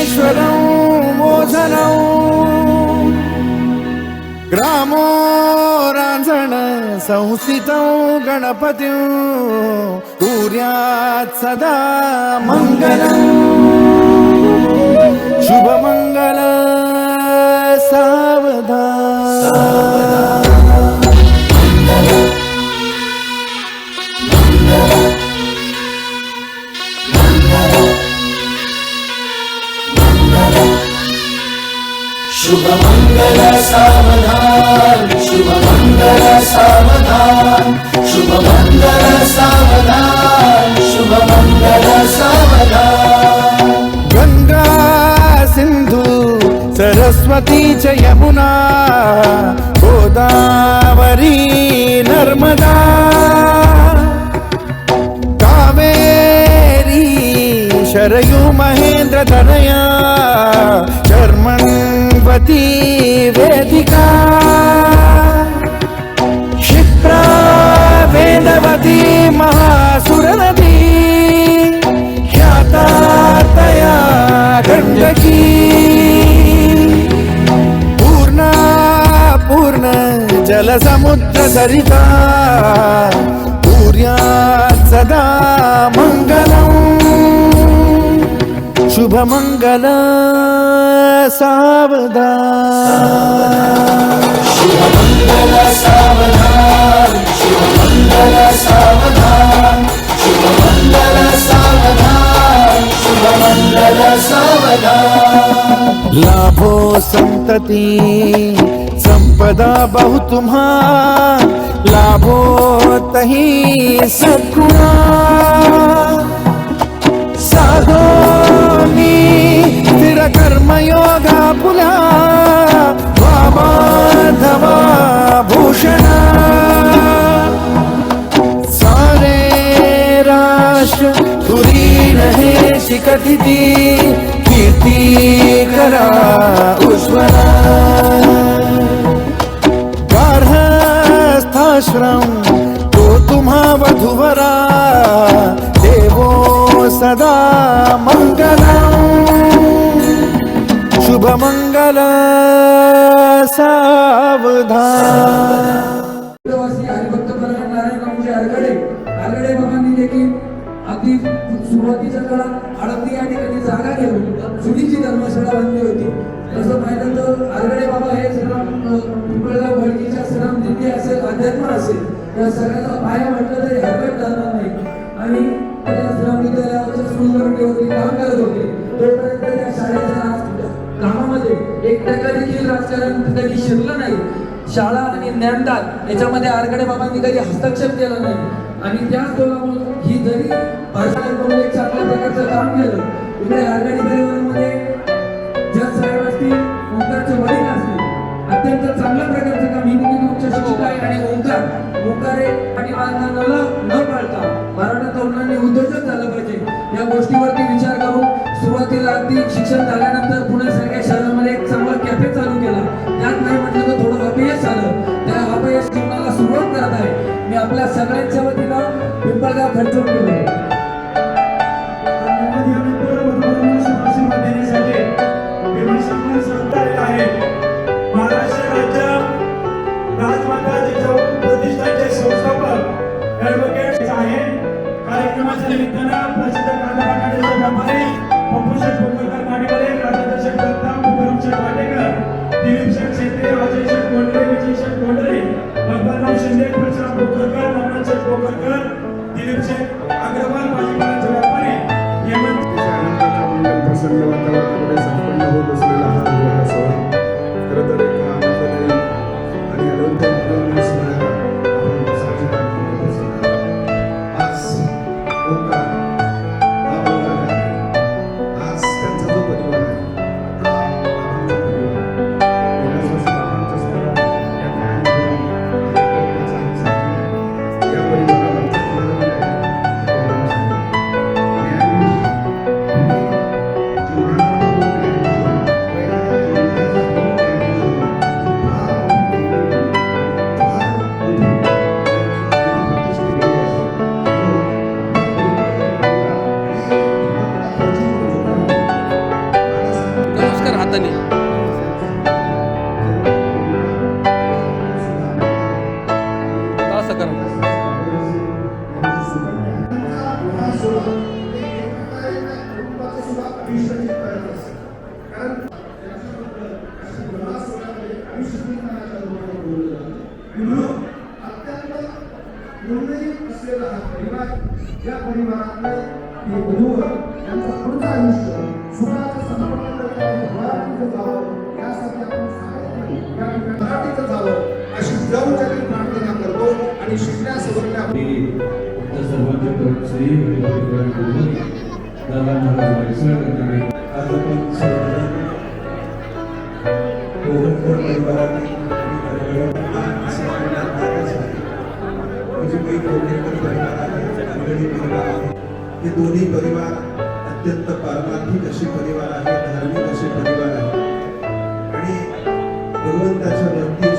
विघ्नेश्वरं मोचनं। ग्रामो रांझण संस्थितं गणपतिं। कुर्यात् सदा मङ्गलम् सरस्वती च यमुना गोदावरी नर्मदा. कावेरी शरयु महेन्द्रतनया शर्मण्वती वेदिका. क्षिप्रा वेदवती महासुरनदी. ख्याता तया गण्डकी जलसमुद्रसरिता पूर्यात् सदा मङ्गलम् शुभमङ्गल सावधान. शुभमङ्गल सावधान. शुभमङ्गल सावधान. लाभो संतति. पदा बहु तुम्हा लाभो तही सद्गुणा साधोनी स्थिर कर्मयोगा पुला वामाधवा भूषणा। सारे राष्ट्र तुरी रहे शिकटिती कीर्ती करा उज्ज्वला श्रम तो तुम्हा वधुवरा देवो सदा मंगलम शुभ मंगल सावधान। अगदी सुरुवातीच्या काळात आळंदी या ठिकाणी जागा घेऊन जुनीची धर्मशाळा बनली होती. तसं पाहिलं तर आरगडे बाबा हे श्रीराम असेल. या सगळ्याचा पाया म्हटलं तरी हरकत ठरणार नाही. आणि त्या श्रीराम विद्यालयाच्या सुंदरतेवरती काम करत होते. तोपर्यंत त्या शाळेच्या कामामध्ये एक टक्का देखील राजकारण कधी शिरलं नाही. शाळा आणि ज्ञानदान याच्यामध्ये आरगडे बाबांनी कधी हस्तक्षेप केला नाही. आणि त्याच दोघांमुळे ही जरी भाषा एक चांगल्या प्रकारचं काम केलं इकडे आरगडी परिवारामध्ये ज्या साहेब असतील ओंकारचे वडील असतील अत्यंत चांगल्या प्रकारचं काम ही शिकाई आणि ओंकार ओंकार आणि बांधणाला न पाळता मराठा तरुणांनी उद्योजक झालं पाहिजे. या गोष्टीवरती विचार करून सुरुवातीला अगदी शिक्षण झाल्यानंतर पुण्यासारख्या शहरामध्ये एक चांगला कॅफे चालू केला. त्यात नाही म्हटलं तर थोडं अपयश झालं त्या अपयश जीवनाला सुरुवात करत आहे. मी आपल्या सगळ्यांच्या वतीनं पिंपळगाव खर्चून केलं. परिवार या परिवारातले ते वधूवर यांचं पुढचं आयुष्य सुखाचं संपन्न मराठीचं जावं यासाठी आपण या ठिकाणी मराठीचं जावं अशी जवळच्या प्रार्थना करतो आणि शिकण्यासोबतल्या सर्वांचे म्हणजे दादा महाराज आज आपण परिवारातील अजूनही कोकणकर परिवार आहे आगडी परिवार आहे हे दोन्ही परिवार अत्यंत पारमार्थिक असे परिवार आहे धार्मिक असे परिवार आहे आणि भगवंताच्या भक्ती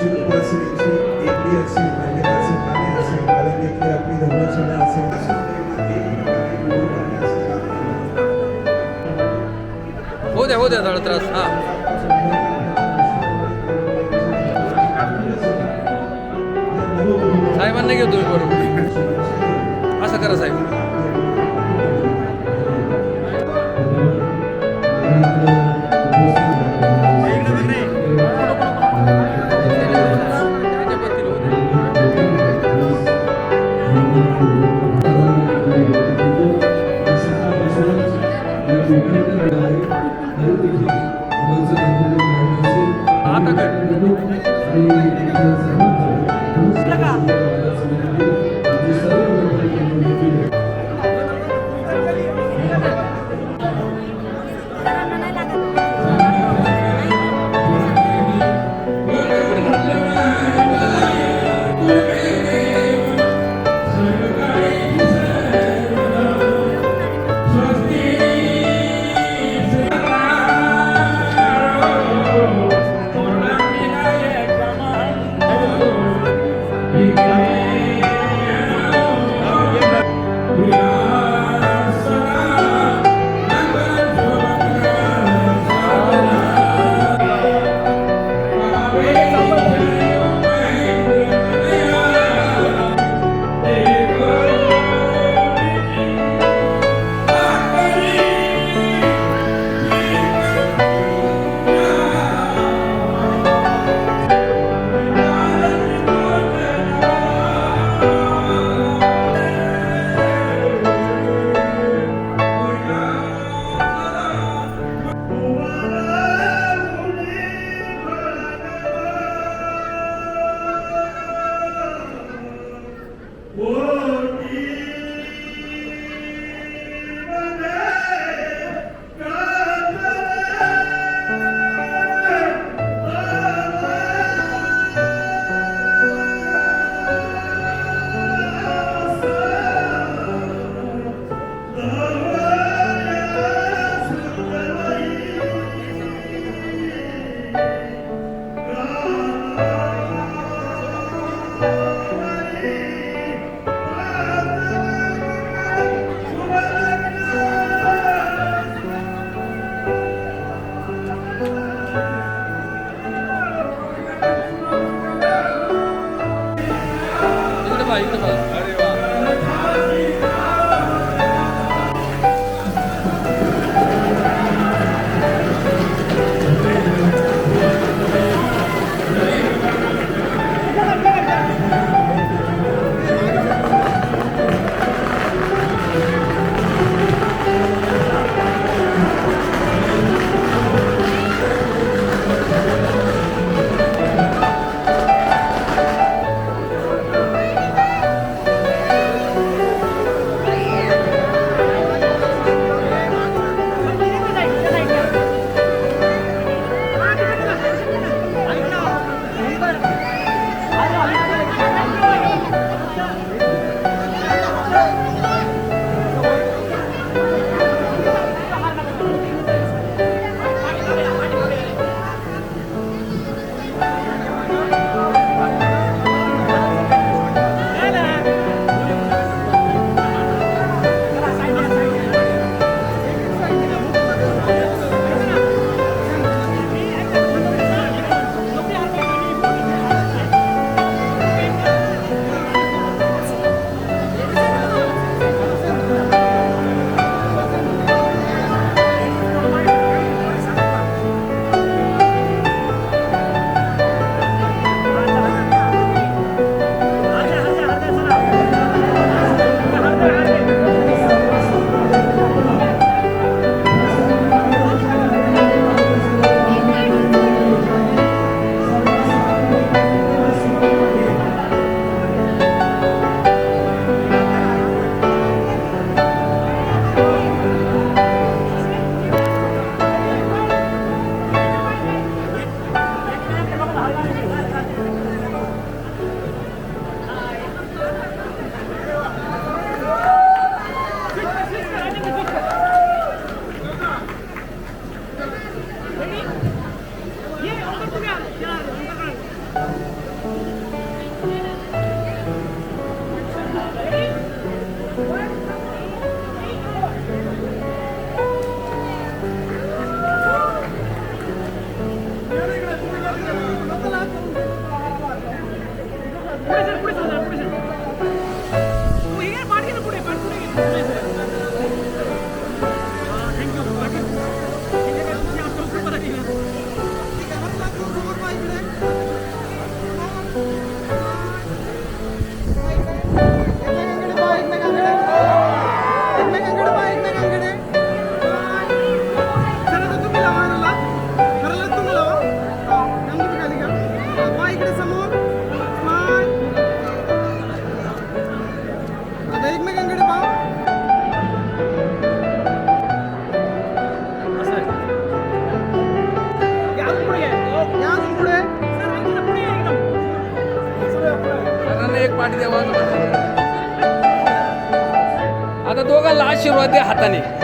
那你